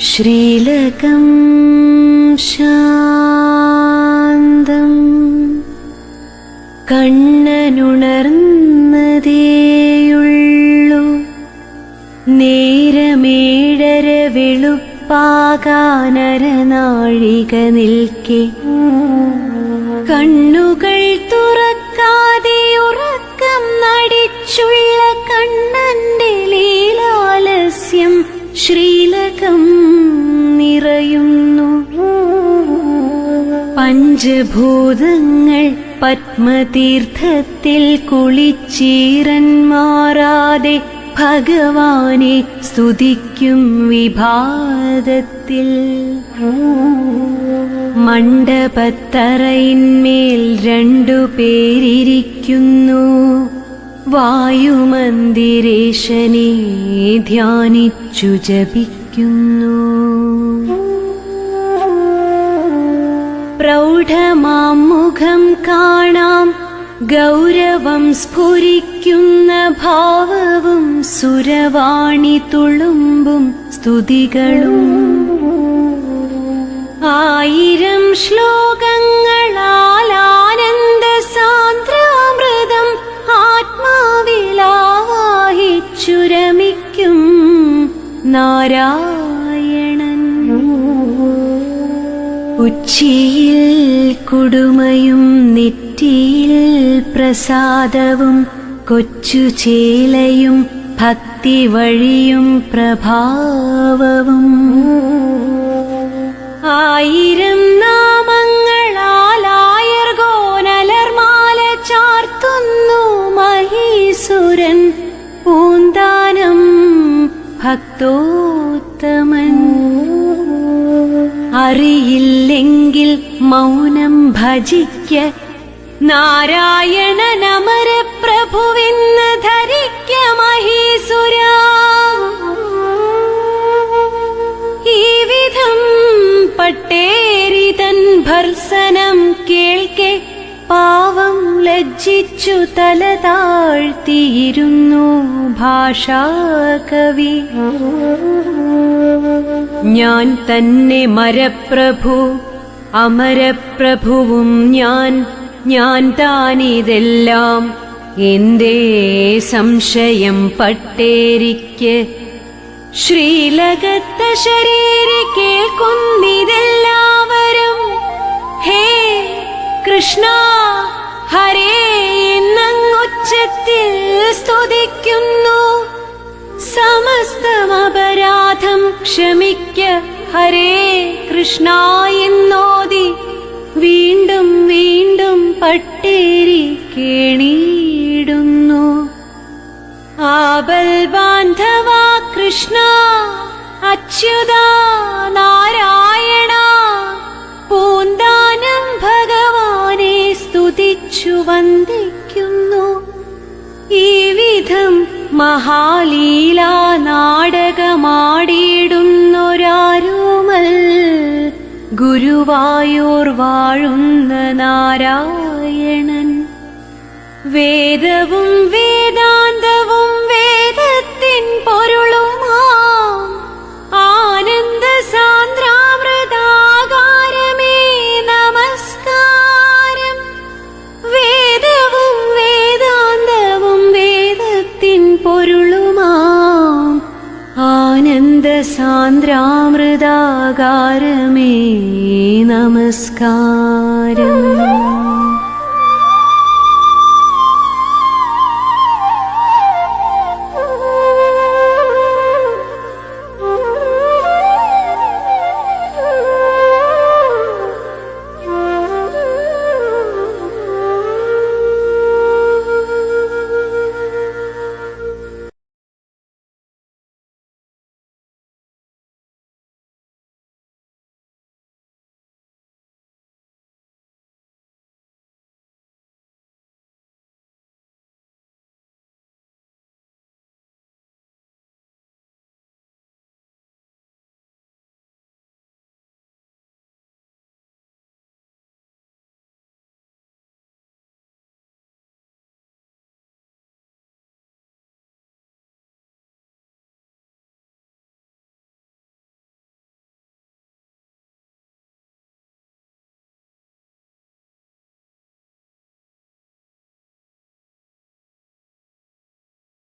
ശ്രീലകം ശാന്തം. കണ്ണനുണർന്നതേയുള്ളു. നേരമേടര വെളുപ്പാകാനരനാഴിക നിൽക്കെ. കണ്ണുകൾ തുറക്കാതെ ഉറക്കം നടിച്ചുള്ള ശ്രീലകം നിറയുന്നു. പഞ്ചഭൂതങ്ങൾ പത്മതീർത്ഥത്തിൽ കുളിച്ചീരന്മാറാതെ ഭഗവാനെ സ്തുതിക്കും വിഭാതത്തിൽ. മണ്ഡപത്തറയിന്മേൽ രണ്ടു പേരിയ്ക്കുന്നു വായുമന്ദിരേശനെ ധ്യാനിച്ചു ജപിക്കുന്നു. പ്രൗഢമാം മുഖം കാണാം ഗൗരവം സ്ഫുരിക്കുന്ന ഭാവവും സുരവാണി തുളുമ്പും സ്തുതികളും. ആയിരം ശ്ലോകങ്ങളാൽ നാരായണൻ. ഉച്ചിയിൽ കുടുമയും നെറ്റിയിൽ പ്രസാദവും കൊച്ചു ചേലയും ഭക്തി വഴിയും പ്രഭാവവും. ആയിരം നാമങ്ങളാലായർഗോനലർമാല ഭക്തോത്തമൻ അറിയില്ലെങ്കിൽ മൗനം ഭജിക്ക. നാരായണ നമര പ്രഭുവെന്ന് ലജ്ജിച്ചു തല താഴ്ത്തിയിരുന്നു ഭാഷാകവി ഞാൻ തന്നെ മരപ്രഭു അമരപ്രഭുവും ഞാൻ. ഞാൻ താനിതെല്ലാം എന്തേ സംശയം പട്ടേരിക്ക്. ശ്രീലകത്ത ശരീരി കേൾക്കുന്നിതെല്ലാവരും ഹേ കൃഷ്ണ. ഹരേ എന്നങ്ങുച്ചത്തിൽ സ്തുതിക്കുന്നു. സമസ്തമപരാധം ക്ഷമിക്ക. ഹരേ കൃഷ്ണ എന്നോതി. വീണ്ടും വീണ്ടും പട്ടേരി കേണിയിടുന്നു. ആബൽ ബാന്ധവ കൃഷ്ണ അച്യുത നാരായണ. വന്ദിക്കുന്നു. ഈ വിധം മഹാലീല നാടകമാടിയിടുന്നൊരാരുമൽ ഗുരുവായൂർ വാഴുന്ന നാരായണൻ. വേദവും വേദാന്തവും സാന്ദ്രാമൃതാകാരമേ നമസ്കാരം.